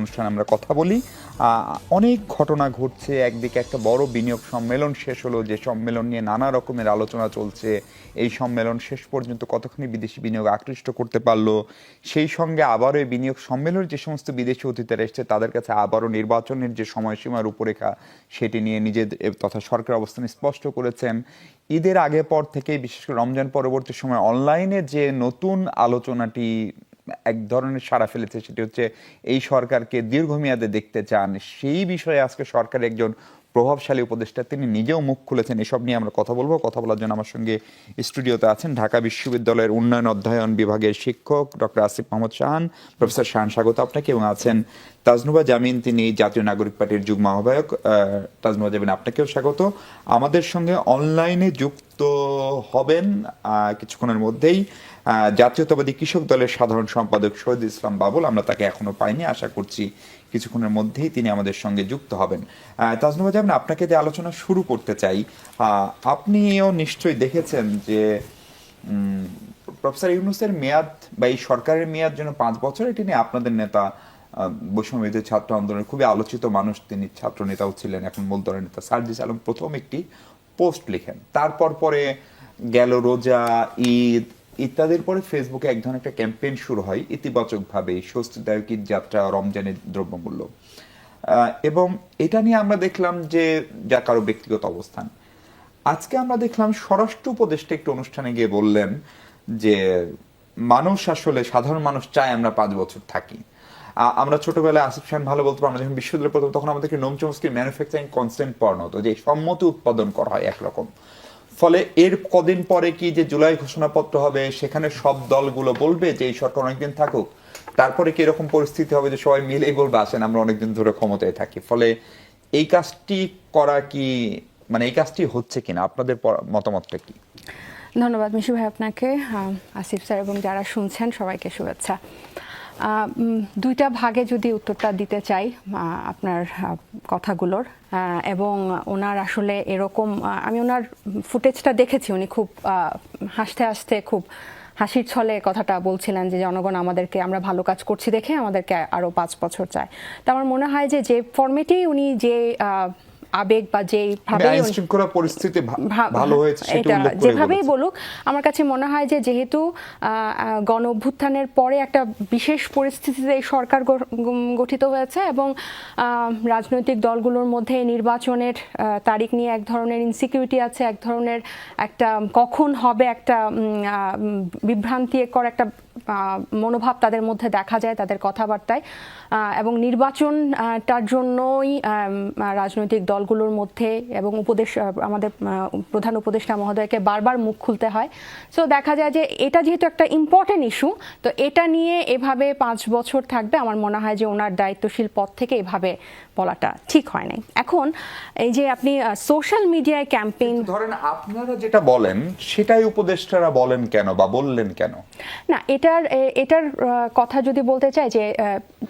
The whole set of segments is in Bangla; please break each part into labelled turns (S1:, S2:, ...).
S1: অনুষ্ঠানে আমরা কথা বলি। অনেক ঘটনা ঘটছে, একদিকে একটা বড় বিনিয়োগ সম্মেলন শেষ হলো, যে সম্মেলন নিয়ে নানা রকমের আলোচনা চলছে। এই সম্মেলন শেষ পর্যন্ত কতখানি বিদেশি বিনিয়োগ আকৃষ্ট করতে পারল? সেই সঙ্গে আবারও এই বিনিয়োগ সম্মেলনের যে সমস্ত বিদেশি অতিথিরা এসছে, তাদের কাছে আবারও নির্বাচনের যে সময়সীমা রূপরেখা, সেটি নিয়ে নিজের তথা সরকার অবস্থান স্পষ্ট করেছেন। ঈদের আগে পর থেকেই, বিশেষ করে রমজান পরবর্তী সময়, অনলাইনে যে নতুন আলোচনাটি এক ধরনের সাড়া ফেলেছে সেটি হচ্ছে এই সরকারকে দীর্ঘমেয়াদে দেখতে চান। সেই বিষয়ে আজকে সরকারের একজন প্রভাবশালী উপদেষ্টা তিনি নিজেও মুখ খুলেছেন। এসব নিয়ে আমরা কথা বলব। কথা বলার জন্য আমার সঙ্গে স্টুডিওতে আছেন ঢাকা বিশ্ববিদ্যালয়ের উন্নয়ন অধ্যয়ন বিভাগের শিক্ষক ডক্টর আসিফ মোহাম্মদ শাহান প্রফেসর শাহান স্বাগত আপনাকে এবং আছেন তাজনুবা জামিন তিনি জাতীয় নাগরিক পার্টির যুগ্ম আহ্বায়ক। আহ, তাজনুবা জামিন আপনাকেও স্বাগত। আমাদের সঙ্গে অনলাইনে যুক্ত হবেন কিছুক্ষণের মধ্যেই। জাতীয়তাবাদী কৃষক দলের সাধারণ সম্পাদক শহীদ ইসলাম বাবুল আমরা তাকে এখনও পাইনি আশা করছি কিছুক্ষণের মধ্যেই তিনি আমাদের সঙ্গে যুক্ত হবেন। তাজনুবা জামিন আপনাকে যে আলোচনা শুরু করতে চাই আপনিও নিশ্চয়ই দেখেছেন যে প্রফেসর ইউনুসের মেয়াদ বা এই সরকারের মেয়াদ যেন পাঁচ বছর এটি নিয়ে আপনাদের নেতা আহ, বৈষম্যবিরোধী ছাত্র আন্দোলনের খুবই আলোচিত মানুষ তিনি ছাত্র নেতাও ছিলেন এখন মূল দলের নেতা সার্জিস আলম প্রথম একটি পোস্ট লিখেন। তারপর পরে গেল রোজা, ঈদ, ইত্যাদির পরে ফেসবুকে এক ধরনের একটা ক্যাম্পেইন শুরু হয়, ইতিবাচকভাবে স্বস্তিদায়ক ঈদ যাত্রা, রমজানের দ্রব্যমূল্য। এবং এটা নিয়ে আমরা দেখলাম যে, যা কারও ব্যক্তিগত অবস্থান। আজকে আমরা দেখলাম স্বরাষ্ট্র উপদেষ্টা একটু অনুষ্ঠানে গিয়ে বললেন যে, মানুষ আসলে, সাধারণ মানুষ চায় আমরা পাঁচ বছর থাকি। আমরা ছোটবেলায় আসিফ খান ভালো বলতে আমরা যখন বিশ্ববিদ্যালয়ে প্রথম তখন আমাদেরকে নোম চমস্কি ম্যানুফ্যাকচারিং কনস্ট্যান্ট পড়ানো হতো, যে সম্মতি উৎপাদন করা হয় একরকম। ফলে এর কদিন পরে কি যে জুলাই ঘোষণাপত্র হবে, সেখানে সব দলগুলো বলবে যে এই সরকার অনেকদিন থাকুক। তারপরে কি এরকম পরিস্থিতি হবে যে সবাই মিলেই বলবে, আসেন আমরা অনেকদিন ধরে ক্ষমতায় থাকি। ফলে এই কাজটি করা কি মানে এই কাজটি হচ্ছে কিনা, আপনাদের মতামতটা কি?
S2: ধন্যবাদ মিশু ভাই আপনাকে আসিফ স্যার এবং যারা শুনছেন সবাইকে শুভেচ্ছা। দুইটা ভাগে যদি উত্তরটা দিতে চাই আপনার কথাগুলোর এবং ওনার আসলে এরকম আমি ওনার ফুটেজটা দেখেছি, উনি খুব হাসতে হাসতে খুব হাসির ছলে কথাটা বলছিলেন যে, জনগণ আমাদেরকে, আমরা ভালো কাজ করছি দেখে আমাদেরকে আরও পাঁচ বছর চায়। তো আমার মনে হয় যে যে ফর্মেটেই উনি যে আবেগ বা যেই ভাবে
S1: আইন শৃঙ্খলা পরিস্থিতি ভালো হয়েছে সেটি
S2: যেভাবেই বলুক আমার কাছে মনে হয় যে যেহেতু গণ অভ্যুত্থানের পরে একটা বিশেষ পরিস্থিতিতে এই সরকার গঠিত হয়েছে এবং রাজনৈতিক দলগুলোর মধ্যে নির্বাচনের তারিখ নিয়ে এক ধরনের ইনসিকিউরিটি আছে এক ধরনের একটা কখন হবে একটা উম, বিভ্রান্তিকর একটা মনোভাব তাদের মধ্যে দেখা যায় তাদের কথাবার্তায় এবং নির্বাচনটার জন্যই রাজনৈতিক দলগুলোর মধ্যে এবং উপদেশ আমাদের প্রধান উপদেষ্টা মহোদয়কে বারবার মুখ খুলতে হয়। সো দেখা যায় যে এটা যেহেতু একটা ইম্পর্টেন্ট ইস্যু তো এটা নিয়ে এভাবে পাঁচ বছর থাকবে। আমার মনে হয় যে ওনার দায়িত্বশীল পদ থেকে এভাবে বলাটা ঠিক হয় নাই। এখন এই যে আপনি সোশ্যাল মিডিয়ায় ক্যাম্পেইন
S1: ধরেন আপনারা যেটা বলেন সেটাই উপদেষ্টারা বলেন কেন বা বললেন কেন?
S2: না এটার এটার কথা যদি বলতে চাই যে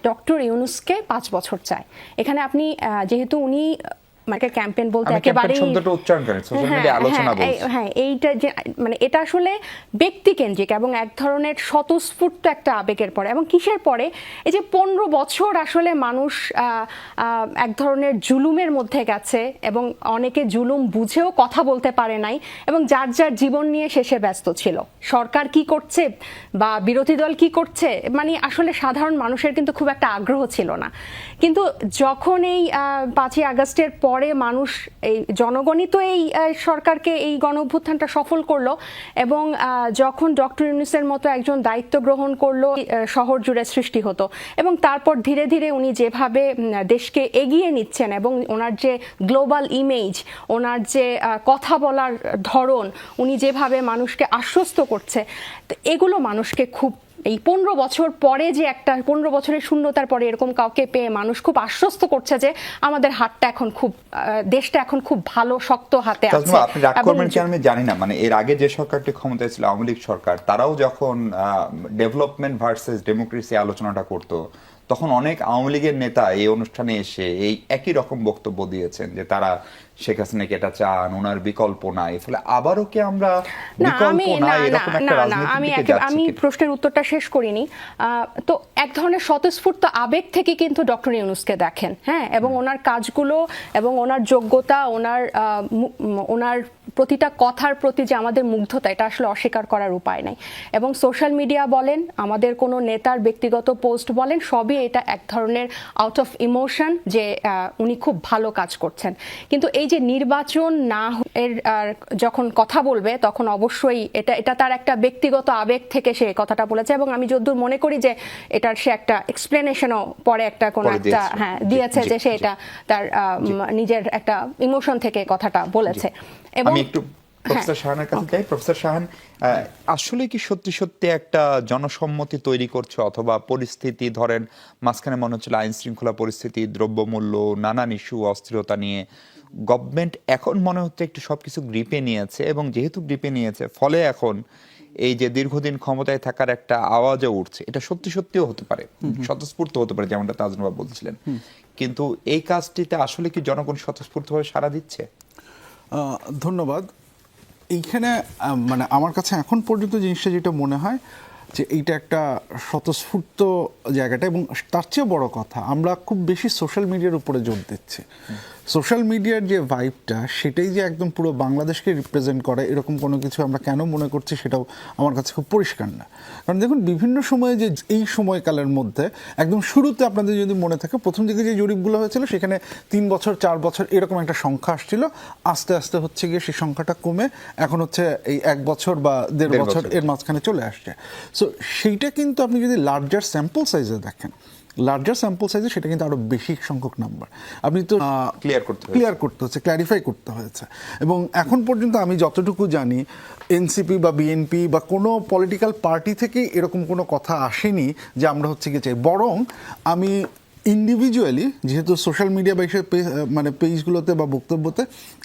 S2: ডক্টর ইউনুসকে পাঁচ বছর চায় এখানে আপনি যেহেতু উনি মানে ক্যাম্পেইন বলতে
S1: শব্দটা উচ্চারণ করেন সোশ্যাল মিডিয়া আলোচনা
S2: হ্যাঁ,
S1: বলছি।
S2: হ্যাঁ এইটা যে মানে এটা আসলে ব্যক্তিকেন্দ্রিক এবং এক ধরনের স্বতঃস্ফূর্ত একটা আবেগের পরে এবং কিসের পরে? এই যে পনেরো বছর আসলে মানুষ এক ধরনের জুলুমের মধ্যে গেছে এবং অনেকে জুলুম বুঝেও কথা বলতে পারে নাই এবং যার যার জীবন নিয়ে শেষে ব্যস্ত ছিল। সরকার কি করছে বা বিরোধী দল কি করছে? মানে আসলে সাধারণ মানুষের কিন্তু খুব একটা আগ্রহ ছিল না। কিন্তু যখন এই পাঁচই আগস্টের পরে মানুষ এই জনগণই তো এই সরকারকে এই গণ অভ্যুত্থানটা সফল করল এবং যখন ডক্টর ইউনুসের মতো একজন দায়িত্ব গ্রহণ করল শহর জুড়ে সৃষ্টি হতো এবং তারপর ধীরে ধীরে উনি যেভাবে দেশকে এগিয়ে নিচ্ছেন এবং ওনার যে গ্লোবাল ইমেজ, ওনার যে কথা বলার ধরন, উনি যেভাবে মানুষকে আশ্বস্ত করছে, তো এগুলো মানুষকে খুব এই পনেরো বছর পরে যে একটা পনেরো বছরের শূন্যতার পরে এরকম কাউকে পেয়ে মানুষ খুব আশ্বস্ত করছে যে আমাদের হাতটা এখন খুব দেশটা এখন খুব ভালো শক্ত হাতে আছে।
S1: আপনি রাগ করবেন কি আমি জানি না। মানে এর আগে যে সরকারটি ক্ষমতায় ছিল আওয়ামী লীগ সরকার তারাও যখন ডেভেলপমেন্ট ভার্সেস ডেমোক্রেসি আলোচনাটা করতো তখন অনেক আওয়ামী লীগের নেতা এই অনুষ্ঠানে এসে এই একই রকম বক্তব্য দিয়েছেন যে তারা শেখ হাসিনাকে এটা চান ওনার বিকল্প নাই। ফলে আবারও কি আমরা বিকল্প
S2: আমি
S1: নাই? এরকম একটা?
S2: প্রশ্নের উত্তরটা শেষ করিনি। তো এক ধরনের স্বতঃস্ফূর্ত আবেগ থেকে কিন্তু ডক্টর ইউনুসকে দেখেন হ্যাঁ? এবং ওনার কাজগুলো এবং ওনার যোগ্যতা ওনার আহ, ওনার প্রতিটা কথার প্রতি যে আমাদের মুগ্ধতা এটা আসলে অস্বীকার করার উপায় নাই। এবং সোশ্যাল মিডিয়া বলেন আমাদের কোনো নেতার ব্যক্তিগত পোস্ট বলেন সবই এটা এক ধরনের আউট অফ ইমোশন যে উনি খুব ভালো কাজ করছেন। কিন্তু এই যে নির্বাচন না এর আর যখন কথা বলবে তখন অবশ্যই এটা এটা তার একটা ব্যক্তিগত আবেগ থেকে সে কথাটা বলেছে। এবং আমি যদ্দূর মনে করি যে এটার সে একটা এক্সপ্লেনেশনও পরে একটা কোনো একটা হ্যাঁ দিয়েছে যে সে এটা তার নিজের একটা ইমোশন থেকে কথাটা বলেছে।
S1: আমি একটু প্রফেসর শাহানের কাছে যাই। প্রফেসর শাহান আসলে কি সত্যি সত্যি একটা জনসম্মতি তৈরি করছে অথবা পরিস্থিতি ধরেন মাঝখানে মনে হচ্ছিল আইন শৃঙ্খলা পরিস্থিতি দ্রব্যমূল্য নানান ইস্যু অস্থিরতা নিয়ে গভর্নমেন্ট এখন মনে হচ্ছে একটু সবকিছু গ্রিপে নিয়েছে এবং যেহেতু গ্রিপে নিয়েছে ফলে এখন এই যে দীর্ঘদিন ক্ষমতায় থাকার একটা আওয়াজও উঠছে। এটা সত্যি সত্যিও হতে পারে। স্বতঃস্ফূর্ত হতে পারে যেমনটা তাজনবাব বলছিলেন। কিন্তু এই কাজটিতে আসলে কি জনগণ স্বতঃস্ফূর্তভাবে সাড়া দিচ্ছে?
S3: ধন্যবাদ। এইখানে মানে আমার কাছে এখন পর্যন্ত জিনিসটা যেটা মনে হয় যে এইটা একটা স্বতঃস্ফূর্ত জায়গাটা এবং তার চেয়ে বড় কথা, আমরা খুব বেশি সোশ্যাল মিডিয়ার উপরে জোর দিচ্ছি। সোশ্যাল মিডিয়ার যে ভাইবটা সেটাই যে একদম পুরো বাংলাদেশকে রিপ্রেজেন্ট করে এরকম কোনো কিছু আমরা কেন মনে করছি সেটাও আমার কাছে খুব পরিষ্কার না। কারণ দেখুন বিভিন্ন সময়ে যে এই সময়কালের মধ্যে একদম শুরুতে আপনাদের যদি মনে থাকে প্রথম দিকে যে জরিপগুলো হয়েছিল সেখানে তিন বছর চার বছর এরকম একটা সংখ্যা আসছিল। আস্তে আস্তে হচ্ছে গিয়ে সেই সংখ্যাটা কমে এখন হচ্ছে এই এক বছর বা দেড় বছর। এর মাঝখানে চলে আসছে। সো সেইটা কিন্তু আপনি যদি লার্জার স্যাম্পল সাইজে দেখেন লার্জার স্যাম্পল সাইজে সেটা কিন্তু আরও বেশি সংখ্যক নাম্বার আপনি তো
S1: ক্লিয়ার করতে
S3: ক্লিয়ার করতে হচ্ছে ক্ল্যারিফাই করতে হয়েছে। এবং এখন পর্যন্ত আমি যতটুকু জানি এনসিপি বা বিএনপি বা কোনো পলিটিক্যাল পার্টি থেকে এরকম কোনো কথা আসেনি যে আমরা হচ্ছে কি চাই। বরং আমি ইন্ডিভিজুয়ালি যেহেতু সোশ্যাল মিডিয়া বা এইসব মানে পেজগুলোতে বা বক্তব্যতে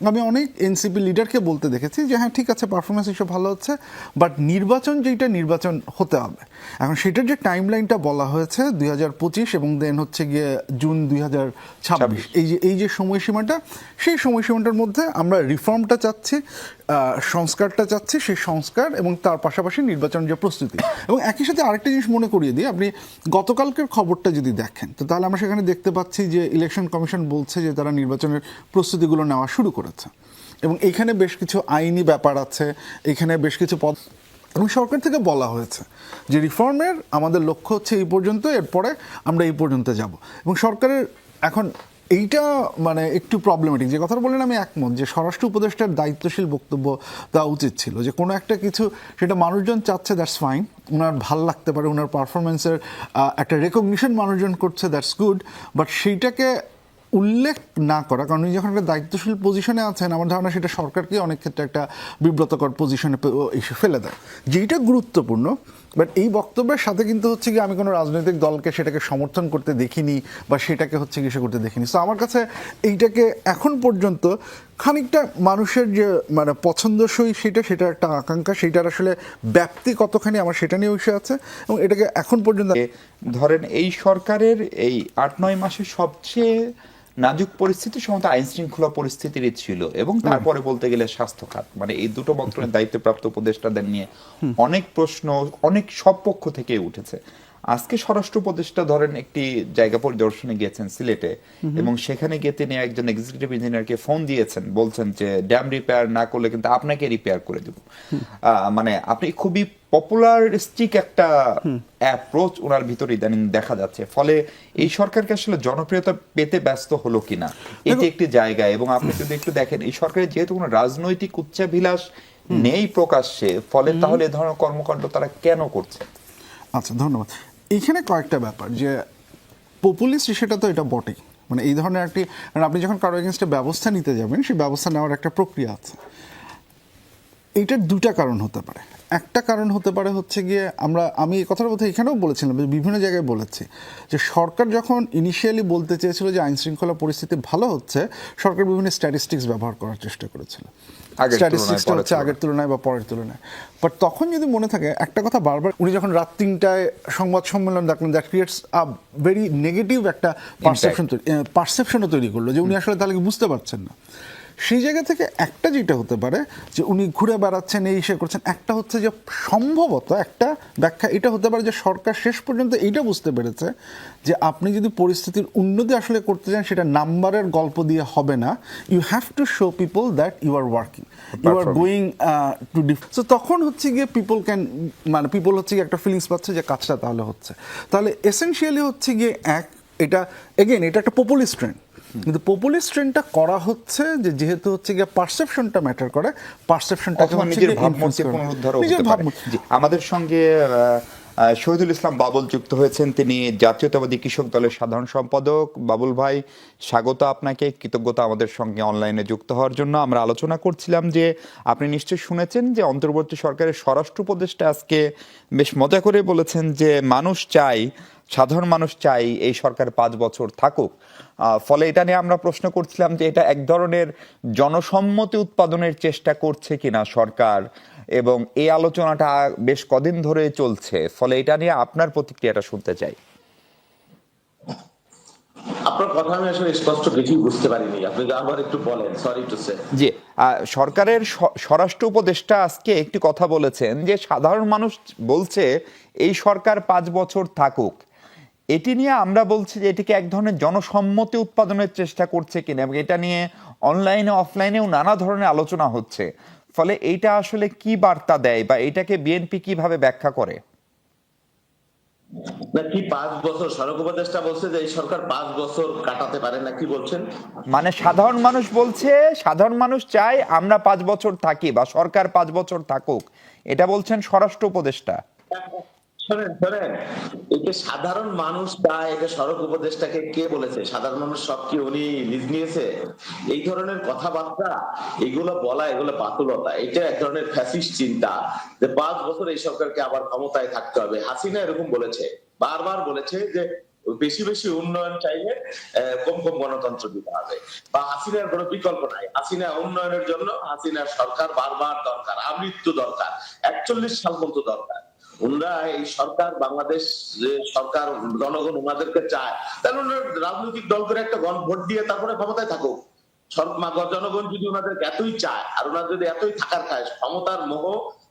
S3: আমি অনেক এনসিপি লিডারকে বলতে দেখেছি যে হ্যাঁ ঠিক আছে পারফরমেন্স এসব ভালো হচ্ছে বাট নির্বাচন যেটা নির্বাচন হতে হবে। এখন সেটার যে টাইম লাইনটা বলা হয়েছে দুই হাজার পঁচিশ এবং দেন হচ্ছে গিয়ে জুন দুই হাজার ছাব্বিশ। এই যে এই যে সময়সীমাটা সেই সময়সীমাটার মধ্যে আমরা রিফর্মটা চাচ্ছি সংস্কারটা চাচ্ছি সেই সংস্কার এবং তার পাশাপাশি নির্বাচন যে প্রস্তুতি। এবং একই সাথে আরেকটা জিনিস মনে করিয়ে দিই আপনি গতকালকের খবরটা যদি দেখেন তো তাহলে আমরা সেখানে দেখতে পাচ্ছি যে ইলেকশন কমিশন বলছে যে তারা নির্বাচনের প্রস্তুতিগুলো নেওয়া শুরু করেছে। এবং এখানে বেশ কিছু আইনি ব্যাপার আছে, এখানে বেশ কিছু পদ এবং সরকার থেকে বলা হয়েছে যে রিফর্মের আমাদের লক্ষ্য হচ্ছে এই পর্যন্ত, এরপরে আমরা এই পর্যন্ত যাব। এবং সরকারের এখন এইটা মানে একটু প্রবলেমেটিক যে কথা বললেন আমি একমত যে স্বরাষ্ট্র উপদেষ্টার দায়িত্বশীল বক্তব্য দেওয়া উচিত ছিল যে কোনো একটা কিছু, সেটা মানুষজন চাচ্ছে দ্যাটস ফাইন ওনার ভালো লাগতে পারে ওনার পারফরমেন্সের একটা রেকগনিশন মানুষজন করছে দ্যাটস গুড বাট সেইটাকে উল্লেখ না করা, কারণ উনি যখন একটা দায়িত্বশীল পজিশনে আছেন, আমার ধারণা সেটা সরকারকে অনেক ক্ষেত্রে একটা বিব্রতকর পজিশনে এসে ফেলে দেয়। যেইটা গুরুত্বপূর্ণ বাট এই বক্তব্যের সাথে কিন্তু হচ্ছে কি আমি কোনো রাজনৈতিক দলকে সেটাকে সমর্থন করতে দেখিনি বা সেটাকে হচ্ছে কি সে করতে দেখিনি। তো আমার কাছে এইটাকে এখন পর্যন্ত খানিকটা মানুষের যে মানে পছন্দসই সেটা সেটা একটা আকাঙ্ক্ষা, সেটার আসলে ব্যাপ্তি কতখানি আমার সেটা নিয়ে বিষয় আছে এবং এটাকে এখন পর্যন্ত
S1: ধরেন এই সরকারের এই আট নয় মাসে সবচেয়ে নাজুক পরিস্থিতি সম্ভবত আইন শৃঙ্খলা পরিস্থিতিরই ছিল এবং তারপরে বলতে গেলে স্বাস্থ্য খাত মানে এই দুটো মন্ত্রণের দায়িত্বপ্রাপ্ত উপদেষ্টাদের নিয়ে অনেক প্রশ্ন অনেক সব পক্ষ থেকে উঠেছে। আজকে স্বরাষ্ট্র উপদেষ্টা ধরেন একটি জায়গা পরিদর্শনে গিয়েছেন সিলেটে এবং সেখানে গিয়ে তিনি একজন এক্সিকিউটিভ ইঞ্জিনিয়ারকে ফোন দিয়েছেন বলছেন যে ড্যাম রিপেয়ার না করলে কিন্তু আপনাকে রিপেয়ার করে দেব। মানে আপনি খুবই পপুলারিস্টিক একটা অ্যাপ্রোচ ওনার ভিতরে ইদানিং দেখা যাচ্ছে। ফলে এই সরকারকে আসলে জনপ্রিয়তা পেতে ব্যস্ত হলো কিনা এটি একটি জায়গা। এবং আপনি যদি একটু দেখেন এই সরকারের যেহেতু কোনো রাজনৈতিক উচ্চাভিলাষ নেই প্রকাশ্যে ফলে তাহলে এ ধরনের কর্মকাণ্ড তারা কেন করছে?
S3: আচ্ছা ধন্যবাদ। এইখানে কয়েকটা ব্যাপার যে পপুলিস্ট সেটা তো এটা বটেই। মানে এই ধরনের একটি মানে আপনি যখন কারও এগেনস্টে ব্যবস্থা নিতে যাবেন, সেই ব্যবস্থা নেওয়ার একটা প্রক্রিয়া আছে। এটার দুটা কারণ হতে পারে। একটা কারণ হতে পারে হচ্ছে গিয়ে আমরা আমি এই কথার কথা এখানেও বলেছিলাম বিভিন্ন জায়গায় বলেছি যে সরকার যখন ইনিশিয়ালি বলতে চেয়েছিল যে আইন শৃঙ্খলা পরিস্থিতি ভালো হচ্ছে সরকার বিভিন্ন স্ট্যাটিস্টিক্স ব্যবহার করার চেষ্টা করেছিল। স্ট্যাটিস্টিক্সটা হচ্ছে আগের তুলনায়। বা পরের তুলনায়। বাট তখন যদি মনে থাকে একটা কথা বারবার উনি যখন রাত তিনটায় সংবাদ সম্মেলন দেখলেন that creates a very negative একটা পারসেপশন পারসেপশনও তৈরি করল যে উনি আসলে তাহলে বুঝতে পারছেন না। সেই জায়গা থেকে একটা যেটা হতে পারে যে উনি ঘুরে বেড়াচ্ছেন এই সে করছেন একটা হচ্ছে যে সম্ভবত একটা ব্যাখ্যা এটা হতে পারে যে সরকার শেষ পর্যন্ত এইটা বুঝতে পেরেছে যে আপনি যদি পরিস্থিতির উন্নতি আসলে করতে চান সেটা নাম্বারের গল্প দিয়ে হবে না। You have to show people that you are working you are going to ডিফ so তখন হচ্ছে গিয়ে পিপল ক্যান মানে পিপল হচ্ছে গিয়ে একটা ফিলিংস পাচ্ছে যে কাজটা তাহলে হচ্ছে। তাহলে এসেনশিয়ালি হচ্ছে গিয়ে এক এটা এগেন এটা একটা পপুলিস্ট ট্রেন্ড কিন্তু পপুলিস্ট ট্রেন্ডটা করা হচ্ছে যে যেহেতু হচ্ছে গিয়ে পারসেপশনটা ম্যাটার করে পারসেপশনটা
S1: নিজের ভাবমূর্তি। জি, আমাদের সঙ্গে শহীদুল ইসলাম বাবুল যুক্ত হয়েছেন। তিনি জাতীয়তাবাদী কৃষক দলের সাধারণ সম্পাদক। বাবুল ভাই, স্বাগত আপনাকে। কৃতজ্ঞতা আমাদের সঙ্গে অনলাইনে যুক্ত হওয়ার জন্য। আমরা আলোচনা করছিলাম যে, আপনি নিশ্চয়ই শুনেছেন যে, অন্তর্বর্তী সরকারের স্বরাষ্ট্র উপদেষ্টা আজকে বেশ মজা করে বলেছেন যে, মানুষ চাই, সাধারণ মানুষ চাই এই সরকার পাঁচ বছর থাকুক। ফলে এটা নিয়ে আমরা প্রশ্ন করছিলাম যে, এটা এক ধরনের জনসম্মতি উৎপাদনের চেষ্টা করছে কিনা সরকার? এবং এই আলোচনাটা বেশ কদিন ধরে চলছে। ফলে এটা নিয়ে আপনার প্রতিক্রিয়াটা শুনতে চাই।
S4: আপনার কথা আমি আসলে স্পষ্ট কিছুই বুঝতে পারিনি। আপনি আবার একটু বলেন সরি টু সে
S1: জি সরকারের স্বরাষ্ট্র উপদেষ্টা আজকে একটি কথা বলেছেন যে সাধারণ মানুষ বলছে এই সরকার পাঁচ বছর থাকুক। এটি নিয়ে আমরা বলছি যে এটিকে এক ধরনের জনসম্মতি উৎপাদনের চেষ্টা করছে কিনা এবং এটা নিয়ে অনলাইনে অফলাইনেও নানা ধরনের আলোচনা হচ্ছে। ফলে এইটা আসলে কি বার্তা দেয় বা এটাকে বিএনপি কীভাবে ব্যাখ্যা করে?
S4: নাকি পাঁচ বছর সড়ক উপদেষ্টা বলছে যে এই সরকার পাঁচ বছর কাটাতে পারে না কি বলছেন?
S1: মানে সাধারণ মানুষ বলছে সাধারণ মানুষ চায় আমরা পাঁচ বছর থাকি বা সরকার পাঁচ বছর থাকুক। এটা বলছেন স্বরাষ্ট্র উপদেষ্টা।
S4: শোনেন শোনেন। সাধারণ মানুষ এটা সড়ক উপদেষ্টাকে কে বলেছে? সাধারণ মানুষ সব কি উনি নিয়েছে? এই ধরনের কথাবার্তা, এগুলো বলা, এগুলো এটা এক ধরনের ফ্যাসিস্ট চিন্তা যে পাঁচ বছর এই সরকারকে আবার ক্ষমতায় থাকতে হবে। হাসিনা এরকম বলেছে, বারবার বলেছে যে বেশি বেশি উন্নয়ন চাইলে কম কম গণতন্ত্র দিতে হবে। বা হাসিনার কোনো বিকল্প নাই। হাসিনা উন্নয়নের জন্য হাসিনার সরকার বারবার দরকার, আমৃত্যু দরকার, একচল্লিশ সাল পর্যন্ত দরকার। এই সরকার, বাংলাদেশ যে সরকার, জনগণ চায়, তাহলে রাজনৈতিক দল করে একটা ভোট দিয়ে তারপরে ক্ষমতায় থাকুক। জনগণ যদি ওনাদেরকে এতই চায়, আর যদি এতই থাকার খায়, ক্ষমতার মোহ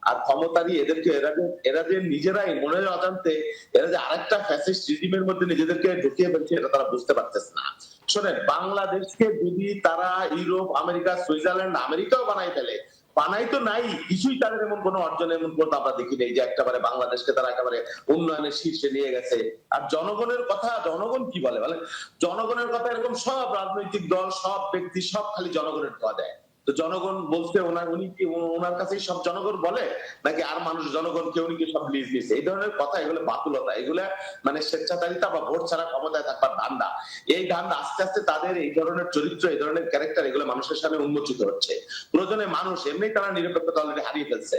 S4: আর ক্ষমতারই এদেরকে, এরা যে এরা যে নিজেরাই মনের অজান্তে, এরা যে আরেকটা ফ্যাসিস্ট রিজিমের মধ্যে নিজেদেরকে ঢুকিয়ে ফেলছে, এটা তারা বুঝতে পারতেছে না। শোনেন, বাংলাদেশকে যদি তারা ইউরোপ, আমেরিকা, সুইজারল্যান্ড, আমেরিকাও বানাই ফেলে বানাই তো নাই, কিছুই তাদের এমন কোনো অর্জন, এমন কোনো আমরা দেখি নাই যে একটাবারে বাংলাদেশকে তারা একেবারে উন্নয়নের শীর্ষে নিয়ে গেছে। আর জনগণের কথা, জনগণ কি বলে? বলে জনগণের কথা এরকম সব রাজনৈতিক দল, সব ব্যক্তি, সব খালি জনগণের কথা দেয়। তো জনগণ বলতে ওনার, উনি কি ওনার কাছেই সব জনগণ বলে? নাকি আর মানুষ, জনগণ কেউ উনি কি সব লিজ দিচ্ছে এই ধরনের কথা, এগুলো বাতুলতা, এগুলো মানে স্বেচ্ছাচারিতা বা ভোট ছাড়া ক্ষমতায় থাকবার ধান্দা এই ধান্দা আস্তে আস্তে তাদের এই ধরনের চরিত্র, এই ধরনের ক্যারেক্টার এগুলো মানুষের সামনে উন্মোচিত হচ্ছে। প্রয়োজনে মানুষ, এমনি তারা নিরপেক্ষতা অলরেডি হারিয়ে ফেলছে।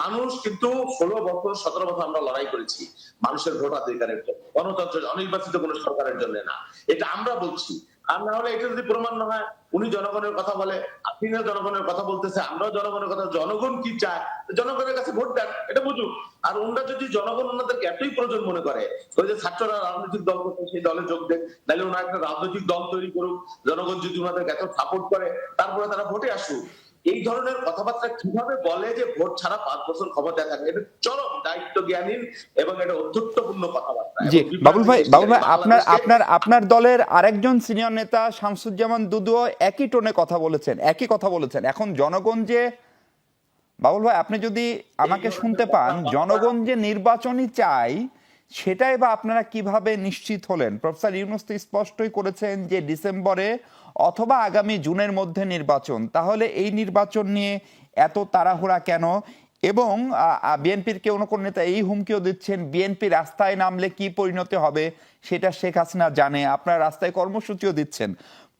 S4: মানুষ কিন্তু ষোলো বছর, সতেরো বছর আমরা লড়াই করেছি মানুষের ভোটাধিকারের জন্য। গণতন্ত্রের, অনির্বাচিত কোনো সরকারের জন্য না। এটা আমরা বলছি। আর না হলে এটা যদি প্রমাণ না হয়, উনি জনগণের কথা বলে না জনগণের কথা বলতেছে, আমরাও জনগণের কথা, জনগণ কি চায়? জনগণের কাছে ভোট দেন, এটা বুঝুক। আর ওনারা যদি জনগণ ওনাদেরকে এতই প্রয়োজন মনে করে, ওই যে ছাত্ররা রাজনৈতিক দল করছে, সেই দলে যোগ দেন তাহলে ওনারা একটা রাজনৈতিক দল তৈরি করুক। জনগণ যদি ওনাদেরকে এত সাপোর্ট করে, তারপরে তারা ভোটে আসুক। এই ধরনের কথাবার্তা কীভাবে বলে যে ভোট ছাড়া পাঁচ বছর ক্ষমতায় থাকবে এটা চরম দায়িত্ব জ্ঞানীন এবং এটা অধ্যত্বপূর্ণ কথাবার্তা।
S1: জি বাবুল ভাই বাবুল ভাই আপনার আপনার আপনার দলের আরেকজন সিনিয়র নেতা শামসুজ্জামান দুদুও একই টোনে কথা বলেছেন একই কথা বলেছেন। এখন জনগণ যে বাবুল ভাই আপনি যদি আমাকে শুনতে পান জনগণ যে নির্বাচনই চাই সেটাই বা আপনারা কীভাবে নিশ্চিত হলেন? প্রফেসর ইউনুস তো স্পষ্টই করেছেন যে ডিসেম্বরে অথবা আগামী জুনের মধ্যে নির্বাচন। তাহলে এই নির্বাচন নিয়ে এত তাড়াহুড়া কেন? এবং বিএনপির কেউ কোন নেতা এই হুমকিও দিচ্ছেন, বিএনপি রাস্তায় নামলে কি পরিণতি হবে সেটা শেখ হাসিনা জানে, আপনার রাস্তায় কর্মসূচিও দিচ্ছেন।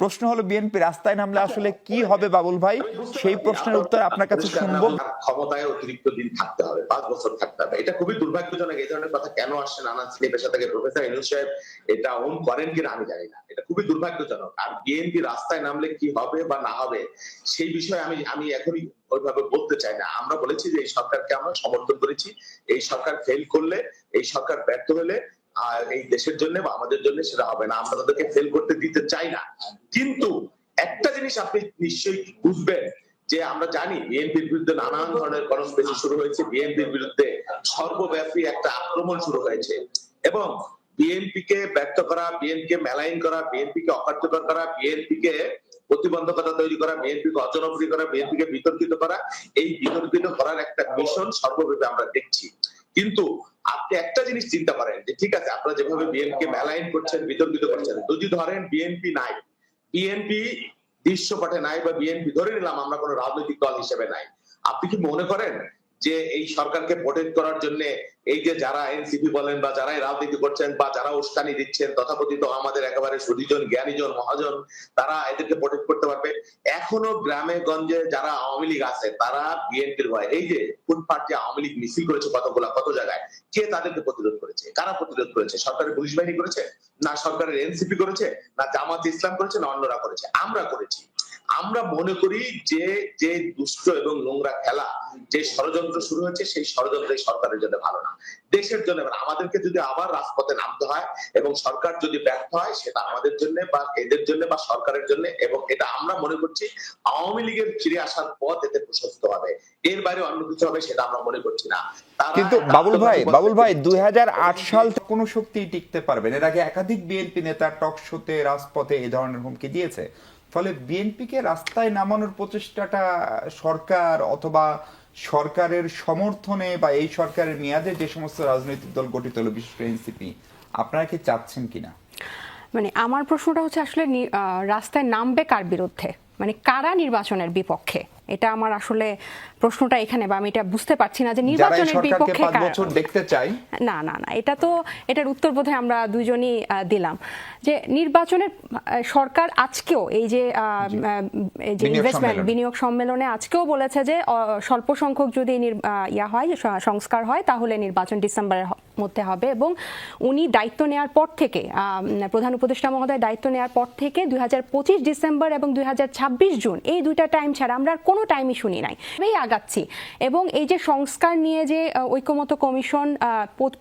S1: প্রশ্ন হলো বিএনপি রাস্তায় নামলে আসলে কি হবে বাবুল ভাই? সেই প্রশ্নের উত্তর আপনার কাছে শুনব।
S4: ক্ষমতায় অতিরিক্ত দিন থাকতে হবে পাঁচ বছর থাকতে হবে। এটা খুবই দুর্ভাগ্যজনক এই ধরনের কথা কেন আসছে নানান শ্রেণি পেশা থেকে প্রফেসর ইনুস সাহেব এটা ওন করেন কিনা আমি জানি না। এটা খুবই দুর্ভাগ্যজনক। আর বিএনপি রাস্তায় নামলে কি হবে বা না হবে সেই বিষয়ে আমি আমি এখনই ওইভাবে বলতে চাই না। আমরা বলেছি যে এই সরকারকে আমরা সমর্থন করেছি। এই সরকার ফেল করলে এই সরকার ব্যর্থ হলে আর এই দেশের জন্য বা আমাদের জন্য সেটা হবে না। আমরা তাদেরকে ফেল করতে দিতে চাই না। কিন্তু একটা জিনিস আপনি নিশ্চয়ই বুঝবেন যে আমরা জানি বিএনপির বিরুদ্ধে নানান ধরনের কনস্পেসি শুরু হয়েছে। বিএনপির বিরুদ্ধে সর্বব্যাপী একটা আক্রমণ শুরু হয়েছে। এবং বিএনপি কে ব্যর্থ করা বিএনপি কে মেলাইন করা বিএনপি কে অকার্যকর করা বিএনপি কে প্রতিবন্ধকতা তৈরি করা বিএনপি কে অজনপ্রিয় করা বিএনপি কে বিতর্কিত করা, এই বিতর্কিত করার একটা মিশন সর্বব্যাপী আমরা দেখছি। কিন্তু আপনি একটা জিনিস চিন্তা করেন যে ঠিক আছে, আপনারা যেভাবে বিএনপি কে মেলাইন করছেন, বিতর্কিত করছেন, যদি ধরেন বিএনপি নাই বিএনপি দৃশ্যপটে নাই বা বিএনপি ধরে নিলাম আমরা কোনো রাজনৈতিক দল হিসেবে নাই, আপনি কি মনে করেন যে এই সরকারকে প্রোটেক্ট করার জন্য এই যে যারা এনসিপি বলেন বা যারা এই রাজনীতি করছেন বা যারা উস্কানি দিচ্ছেন, তথাকথিত আমাদের একেবারে সুদীজন জ্ঞানীজন, মহাজন, তারা এদেরকে প্রোটেক্ট করতে পারবে। এখনও গ্রামে, গঞ্জে যারা আওয়ামী লীগ আছে, তারা বিএনপির ভয়, এই যে ফুটপাট যে আওয়ামী লীগ মিছিল করেছে, কতগুলা, কত জায়গায়, কে তাদেরকে প্রতিরোধ করেছে, কারা প্রতিরোধ করেছে, সরকারের পুলিশ বাহিনী করেছে, না সরকারের এনসিপি করেছে, না জামাত ইসলাম করেছে, না অন্যরা করেছে? আমরা করেছি। আমরা মনে করি যে যে দুষ্ট এবং নোংরা খেলা যে ষড়যন্ত্র শুরু হয়েছে সেই ষড়যন্ত্র সরকারের জন্য ভালো না। দেশের জন্য আমাদেরকে যদি আবার রাজপথে নামতে হয় এবং সরকার যদি ব্যর্থ হয় সেটা আমাদের জন্য বা এদের জন্য বা সরকারের জন্য এবং এটা আমরা মনে করছি আওয়ামী লীগের ফিরে আসার পথ এতে প্রশস্ত হবে। এর বাইরে অন্য কিছু হবে সেটা আমরা মনে করছি না।
S1: কিন্তু বাবুল ভাই বাবুল ভাই দুই সাল থেকে কোনো শক্তি টিকতে পারবেন এর আগে একাধিক বিএনপি নেতা টক শোতে রাজপথে এই ধরনের হুমকি দিয়েছে। ফলে বিএনপিকে রাস্তায় নামানোর প্রচেষ্টাটা সরকার অথবা সরকারের সমর্থনে বা এই সরকারের মেয়াদে যে সমস্ত রাজনৈতিক দল গঠিত হলো, বিশেষ করে এনসিপি, আপনারা কি চাচ্ছেন কিনা?
S2: মানে আমার প্রশ্নটা হচ্ছে আসলে রাস্তায় নামবে কার বিরুদ্ধে? মানে কারা নির্বাচনের বিপক্ষে? এটা আমার আসলে প্রশ্নটা এখানে বা আমি এটা বুঝতে পারছি না যে নির্বাচনের বিপক্ষে
S1: বছর দেখতে চাই
S2: না না না এটা তো এটার উত্তর বোধহয় আমরা দুজনই দিলাম। যে নির্বাচনের সরকার আজকেও এই যে যে ইনভেস্টমেন্ট বিনিয়োগ সম্মেলনে আজকেও বলেছে যে স্বল্প সংখ্যক যদি ইয়া হয় সংস্কার হয় তাহলে নির্বাচন ডিসেম্বরের মধ্যে হবে এবং উনি দায়িত্ব নেওয়ার পর থেকে আহ, প্রধান উপদেষ্টা মহোদয় দায়িত্ব নেওয়ার পর থেকে দুই হাজার পঁচিশ ডিসেম্বর এবং দুই হাজার ছাব্বিশ জুন এই দুইটা টাইম ছাড়া আমরা আর কোনো টাইমই শুনি নাই এই আগাচ্ছি। এবং এই যে সংস্কার নিয়ে যে ঐক্যমত কমিশন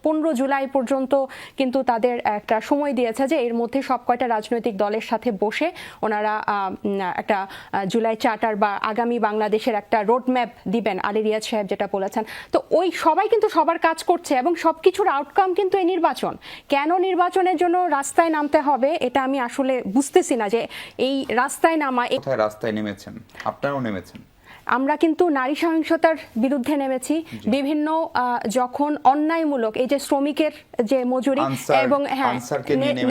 S2: পনেরো জুলাই পর্যন্ত কিন্তু তাদের একটা সময় দিয়েছে যে এর মধ্যে সব কয়টা রাজনৈতিক দলের সাথে বসে ওনারা একটা জুলাই চার্টার বা আগামী বাংলাদেশের একটা রোড ম্যাপ দিবেন, আলী রিয়াজ সাহেব যেটা বলেছেন। তো ওই সবাই কিন্তু সবার কাজ করছে এবং সব কিছুর আউটকাম কিন্তু এই নির্বাচন। কেন নির্বাচনের জন্য রাস্তায় নামতে হবে এটা আমি আসলে বুঝতেছি না যে এই রাস্তায় নামা
S1: রাস্তায় নেমেছেন? আপনারাও নেমেছেন?
S2: আমরা কিন্তু নারী সহিংসতার বিরুদ্ধে নেমেছি। বিভিন্ন যখন অন্যায়মূলক এই যে শ্রমিকের যে মজুরি এবং হ্যাঁ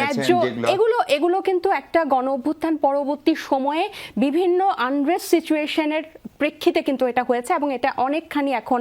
S2: ন্যায্য এগুলো এগুলো কিন্তু একটা গণ অভ্যুত্থান পরবর্তী সময়ে বিভিন্ন আনরেস্ট সিচুয়েশনের প্রেক্ষিতে কিন্তু এটা হয়েছে এবং এটা অনেকখানি এখন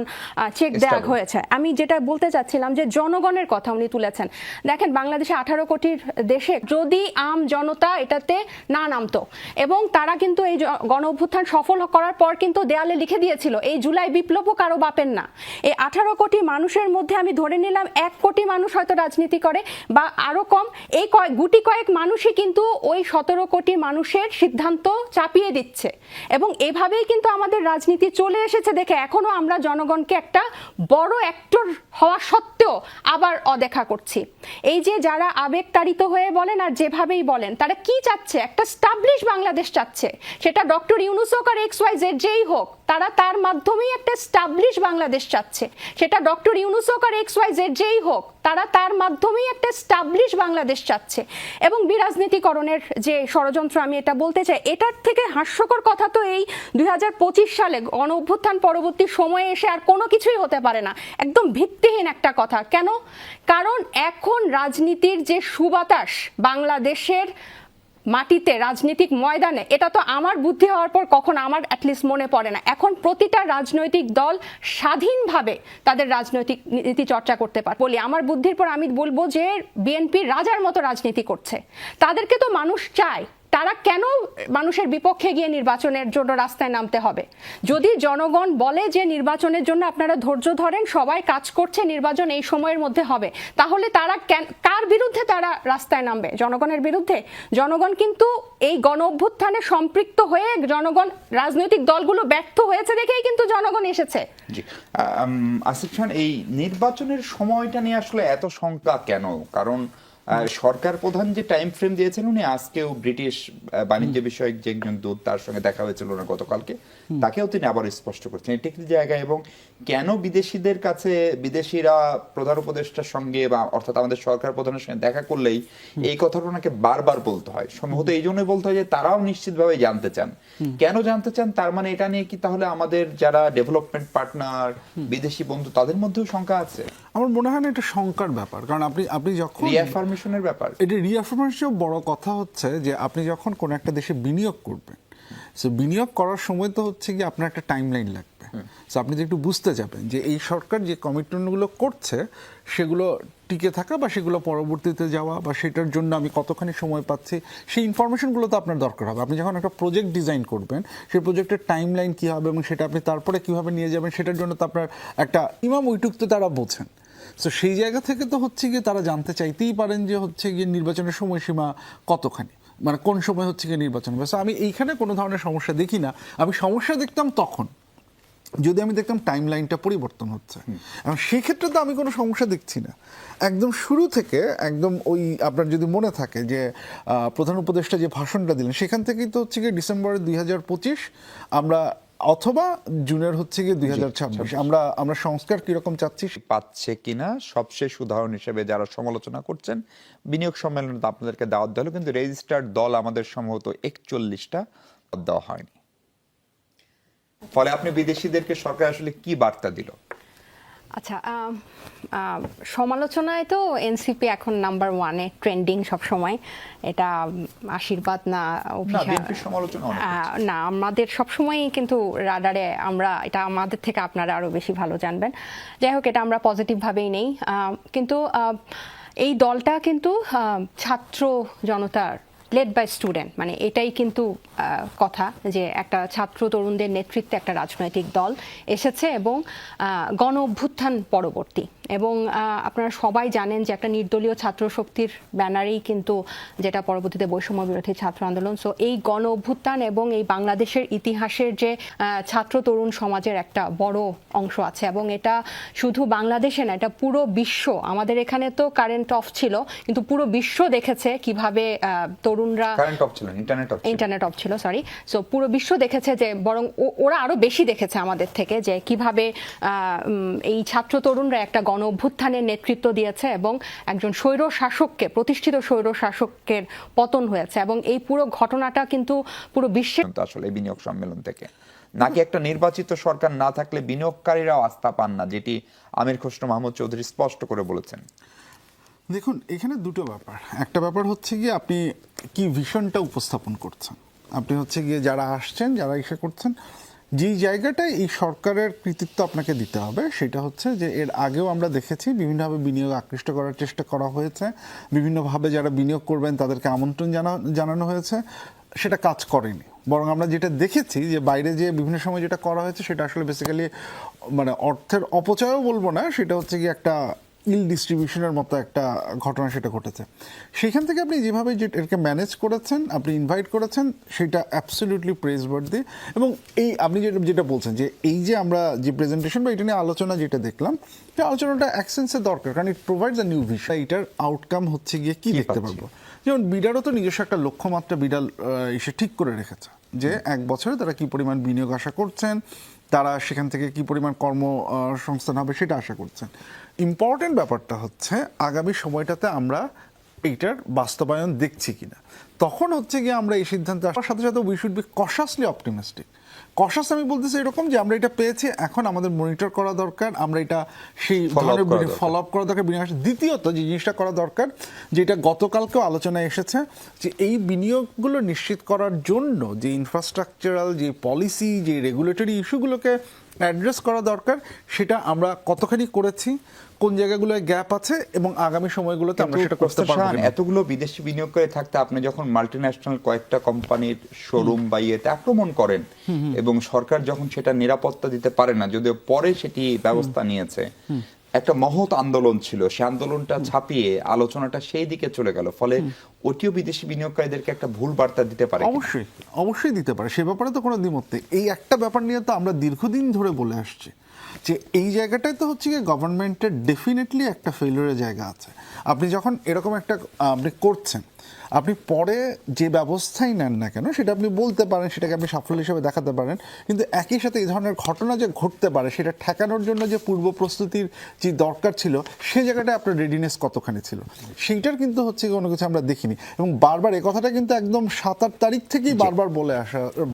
S2: চেক দেওয়া হয়েছে। আমি যেটা বলতে চাচ্ছিলাম যে জনগণের কথা উনি তুলেছেন। দেখেন বাংলাদেশে আঠারো কোটির দেশে যদি আম জনতা এটাতে না নামতো এবং তারা কিন্তু এই গণ অভ্যুত্থান সফল করার পর কিন্তু দেয়ালে লিখে দিয়েছিল, এই জুলাই বিপ্লবও কারও বাপের না। এই আঠারো কোটি মানুষের মধ্যে আমি ধরে নিলাম এক কোটি মানুষ হয়তো রাজনীতি করে বা আরও কম, এই কয়েক গুটি কয়েক মানুষই কিন্তু ওই সতেরো কোটি মানুষের সিদ্ধান্ত চাপিয়ে দিচ্ছে। এবং এভাবেই কিন্তু আমাদের রাজনীতি চলে এসেছে দেখে এখনও আমরা জনগণকে একটা বড় অ্যাক্টর হওয়া সত্ত্বেও আবার অদেখা করছি। এই যে যারা আবেগতাড়িত হয়ে বলেন আর যেভাবেই বলেন, তারা কি চাচ্ছে? একটা স্টাবলিশ বাংলাদেশ চাচ্ছে। সেটা ডক্টর ইউনুস হোক আর এক্স ওয়াই জেড যেই হোক তারা তার মাধ্যমেই একটা স্টাবলিশ বাংলাদেশ চাচ্ছে। সেটা ডক্টর ইউনুস হোক আর এক্স ওয়াই জেড যেই হোক, তারা তার মাধ্যমেই একটা স্টাবলিশ বাংলাদেশ চাচ্ছে। এবং বিরাজনীতিকরণের যে ষড়যন্ত্র আমি এটা বলতে চাই, এটার থেকে হাস্যকর কথা তো এই দুই হাজার পঁচিশ সালে গণ অভ্যুত্থান পরবর্তী সময়ে এসে আর কোনো কিছুই হতে পারে না। একদম ভিত্তিহীন একটা কথা। কেন? কারণ এখন রাজনীতির যে সুবাতাস, বাংলাদেশের মাটিতে রাজনৈতিক ময়দানে, এটা তো আমার বুদ্ধি হওয়ার পর কখন আমার অ্যাটলিস্ট মনে পড়ে না। এখন প্রতিটা রাজনৈতিক দল স্বাধীনভাবে তাদের রাজনৈতিক নীতি চর্চা করতে পারে। বলি, আমার বুদ্ধির পর আমি বলব যে বিএনপি রাজার মতো রাজনীতি করছে। তাদেরকে তো মানুষ চায়। তারা কেন মানুষের বিপক্ষে গিয়ে নির্বাচনের জন্য রাস্তায় নামতে হবে? যদি জনগণ বলে যে নির্বাচনের জন্য আপনারা ধৈর্য ধরেন, সবাই কাজ করছে, নির্বাচন এই সময়ের মধ্যে হবে, তাহলে তারা কার বিরুদ্ধে তারা রাস্তায় নামবে? জনগণের বিরুদ্ধে? জনগণ কিন্তু এই গণ অভ্যুত্থানে সম্পৃক্ত হয়ে জনগণ, রাজনৈতিক দলগুলো ব্যর্থ হয়েছে দেখেই কিন্তু জনগণ এসেছে।
S1: আসিফ খান এই নির্বাচনের সময়টা নিয়ে আসলে এত শঙ্কা কেন? কারণ সরকার প্রধান যে টাইম ফ্রেম দিয়েছেন উনি আজকেও ব্রিটিশ বাণিজ্য বিষয়ক যে একজন দূত তার সঙ্গে দেখা হয়েছিল না গতকালকে তাকেও তিনি আবার স্পষ্ট করছেন। এটা কি জায়গা এবং কেন বিদেশিদের কাছে বিদেশিরা প্রধান উপদেষ্টার সঙ্গে বা অর্থাৎ আমাদের সরকার প্রধানের সঙ্গে দেখা করলেই এই কথাটা ওনাকে বারবার বলতে হয়। সম্ভবত এই জন্যই বলতে হয় যে তারাও নিশ্চিতভাবে জানতে চান। কেন জানতে চান? তার মানে এটা নিয়ে কি তাহলে আমাদের যারা ডেভেলপমেন্ট পার্টনার বিদেশি বন্ধু তাদের মধ্যেও শঙ্কা আছে?
S3: আমার মনে হয় না এটা শঙ্কার ব্যাপার। কারণ আপনি আপনি যখন
S1: রিঅ্যাফার্মেশনের ব্যাপার।
S3: এটা রিঅ্যাফার্মেশন বড় কথা হচ্ছে যে আপনি যখন কোন একটা দেশে বিনিয়োগ করবেন সো বিনিয়োগ করার সময় তো হচ্ছে কি আপনার একটা টাইম লাইন লাগবে সো আপনি যে একটু বুঝতে যাবেন যে এই সরকার যে কমিটমেন্টগুলো করছে সেগুলো টিকে থাকা বা সেগুলো পরবর্তীতে যাওয়া বা সেটার জন্য আমি কতখানি সময় পাচ্ছি সেই ইনফরমেশনগুলো তো আপনার দরকার হবে। আপনি যখন একটা প্রজেক্ট ডিজাইন করবেন সেই প্রজেক্টের টাইম লাইন কী হবে এবং সেটা আপনি তারপরে কীভাবে নিয়ে যাবেন সেটার জন্য তো আপনার একটা ইমাম ওইটুক তো তারা বোঝেন। তো সেই জায়গা থেকে তো হচ্ছে গিয়ে তারা জানতে চাইতেই পারেন যে হচ্ছে গিয়ে নির্বাচনের সময়সীমা কতখানি মানে কোন সময় হচ্ছে গিয়ে নির্বাচন হবে। আমি এইখানে কোনো ধরনের সমস্যা দেখি না। আমি সমস্যা দেখতাম তখন যদি আমি দেখতাম টাইম লাইনটা পরিবর্তন হচ্ছে। এবং সেক্ষেত্রে তো আমি কোনো সমস্যা দেখছি না। একদম শুরু থেকে একদম ওই আপনার যদি মনে থাকে যে প্রধান উপদেষ্টা যে ভাষণটা দিলেন সেখান থেকেই তো হচ্ছে গিয়ে ডিসেম্বরের দুই হাজার পঁচিশ আমরা অথবা জুনের হচ্ছে গিয়ে দুই হাজার ছাব্বিশ। আমরা আমরা সংস্কার কীরকম চাচ্ছি
S1: পাচ্ছে কিনা সবশেষ উদাহরণ হিসেবে যারা সমালোচনা করছেন বিনিয়োগ সম্মেলনে তো আপনাদেরকে দাওয়াত দেওয়া হলো কিন্তু রেজিস্টার্ড দল আমাদের সম্ভবত একচল্লিশটা দেওয়া হয়নি। ফলে আপনি বিদেশিদেরকে সরকার আসলে কি বার্তা দিল?
S2: আচ্ছা সমালোচনায় তো এনসিপি এখন নাম্বার ওয়ানে ট্রেন্ডিং সবসময়। এটা আশীর্বাদ না
S1: না
S2: আমাদের সবসময় কিন্তু রাডারে আমরা এটা আমাদের থেকে আপনারা আরও বেশি ভালো জানবেন। যাই হোক এটা আমরা পজিটিভ ভাবেই নেই। কিন্তু এই দলটা কিন্তু ছাত্র জনতার লেড বাই স্টুডেন্ট মানে এটাই কিন্তু কথা যে একটা ছাত্র তরুণদের নেতৃত্বে একটা রাজনৈতিক দল এসেছে এবং গণ অভ্যুত্থান পরবর্তী। এবং আপনারা সবাই জানেন যে একটা নির্দলীয় ছাত্র শক্তির ব্যানারেই কিন্তু যেটা পরবর্তীতে বৈষম্য বিরোধী ছাত্র আন্দোলন। সো এই গণ অভ্যুত্থান এবং এই বাংলাদেশের ইতিহাসের যে ছাত্র তরুণ সমাজের একটা বড় অংশ আছে এবং এটা শুধু বাংলাদেশে না এটা পুরো বিশ্ব। আমাদের এখানে তো কারেন্ট অফ ছিল কিন্তু পুরো বিশ্ব দেখেছে কীভাবে আহ, তরুণরা
S1: কারেন্ট অফ ছিল ইন্টারনেট অফ
S2: ইন্টারনেট অফ ছিল সরি সো পুরো বিশ্ব দেখেছে যে বরং ওরা আরও বেশি দেখেছে আমাদের থেকে যে কীভাবে এই ছাত্র তরুণরা একটা গণ অভ্যুত্থানের নেতৃত্ব দিয়েছে এবং একজন স্বৈর শাসককে প্রতিষ্ঠিত স্বৈর শাসকের পতন হয়েছে এবং এই পুরো ঘটনাটা কিন্তু পুরো বিশ্বের
S1: পর্যন্ত আসলে বিনিয়োগ সম্মেলন থেকে। নাকি একটা নির্বাচিত সরকার না থাকলে বিনিয়োগকারীরাও আস্থা পান না যেটি আমির খসরু মাহমুদ চৌধুরী স্পষ্ট করে বলেছেন।
S3: দেখুন, এখানে দুটো ব্যাপার। একটা ব্যাপার হচ্ছে গিয়ে আপনি কি ভিশনটা উপস্থাপন করছেন। আপনি হচ্ছে গিয়ে যারা আসছেন, যারা ইসে করছেন, যেই জায়গাটায় এই সরকারের কৃতিত্ব আপনাকে দিতে হবে, সেটা হচ্ছে যে এর আগেও আমরা দেখেছি বিভিন্নভাবে বিনিয়োগ আকৃষ্ট করার চেষ্টা করা হয়েছে। বিভিন্নভাবে যারা বিনিয়োগ করবেন, তাদেরকে আমন্ত্রণ জানা, জানানো হয়েছে। সেটা কাজ করেনি। বরং আমরা যেটা দেখেছি যে বাইরে যে বিভিন্ন সময় যেটা করা হয়েছে, সেটা আসলে বেসিক্যালি মানে অর্থের অপচয়ও বলব না, সেটা হচ্ছে কি একটা ইল ডিস্ট্রিবিউশনের মতো একটা ঘটনা সেটা ঘটেছে। সেখান থেকে আপনি যেভাবে যে এটাকে ম্যানেজ করেছেন আপনি ইনভাইট করেছেন সেটা অ্যাবসলিউটলি প্রেস বার্থডে এবং এই আপনি যেটা যেটা বলছেন যে এই যে আমরা যে প্রেজেন্টেশন বা এটা নিয়ে আলোচনা যেটা দেখলাম যে আলোচনাটা অ্যাকসেন্সের দরকার কারণ it provides a new vision এটার আউটকাম হচ্ছে গিয়ে কী দেখতে পারব যেমন বিডারও তো নিজস্ব একটা লক্ষ্যমাত্রা বিডাল এসে ঠিক করে রেখেছে যে এক বছরে তারা কি পরিমাণ বিনিয়োগ আশা করছেন তারা সেখান থেকে কি পরিমাণ কর্ম সংস্থান হবে সেটা আশা করছেন। ইম্পর্টেন্ট ব্যাপারটা হচ্ছে, আগামী সময়টাতে আমরা এইটার বাস্তবায়ন দেখছি কিনা। তখন হচ্ছে গিয়ে আমরা এই সিদ্ধান্তে আসার সাথে সাথে we should be cautiously optimistic cautious আমি বলতেছি এরকম যে আমরা এটা পেয়েছি এখন আমাদের মনিটর করা দরকার আমরা এটা সেই ধরনের ফলো আপ করা দরকার বিনিয়োগ দ্বিতীয়ত যে জিনিসটা করা দরকার যেটা গতকালকেও আলোচনায় এসেছে যে এই বিনিয়োগগুলো নিশ্চিত করার জন্য যে ইনফ্রাস্ট্রাকচারাল যে পলিসি যে রেগুলেটরি ইস্যুগুলোকে অ্যাড্রেস করা দরকার সেটা আমরা কতখানি করেছি কোন জায়গাগুলোয় গ্যাপ আছে এবং আগামী সময়গুলোতে আমরা সেটা করতে পারব
S1: এতগুলো বিদেশি বিনিয়োগ করে থাকতে আপনি যখন মাল্টিন্যাশনাল কয়েকটা কোম্পানির শোরুম বা ইয়েতে আক্রমণ করেন এবং সরকার যখন সেটা নিরাপত্তা দিতে পারে না যদিও পরে সেটি ব্যবস্থা নিয়েছে একটা মহৎ আন্দোলন ছিল। সে আন্দোলনটা ছাপিয়ে আলোচনাটা সেই দিকে চলে গেল। ফলে ওটিও বিদেশি বিনিয়োগকারীদেরকে একটা ভুল বার্তা দিতে পারে
S3: অবশ্যই অবশ্যই দিতে পারে। সে ব্যাপারে তো কোনো দ্বিমত নেই। এই একটা ব্যাপার নিয়ে তো আমরা দীর্ঘদিন ধরে বলে আসছি যে এই জায়গাটাই তো হচ্ছে গিয়ে গভর্নমেন্টের ডেফিনেটলি একটা ফেলিওরের জায়গা আছে। আপনি যখন এরকম একটা আপনি করছেন আপনি পরে যে ব্যবস্থাই নেন না কেন সেটা আপনি বলতে পারেন সেটাকে আপনি সাফল্য হিসেবে দেখাতে পারেন। কিন্তু একই সাথে এই ধরনের ঘটনা যে ঘটতে পারে সেটা ঠেকানোর জন্য যে পূর্ব প্রস্তুতির যে দরকার ছিল সে জায়গাটা আপনার রেডিনেস কতখানি ছিল? সেইটার কিন্তু হচ্ছে কোনো কিছু আমরা দেখিনি। এবং বারবার এ কথাটা কিন্তু একদম সাত আট তারিখ থেকেই বারবার বলে আসা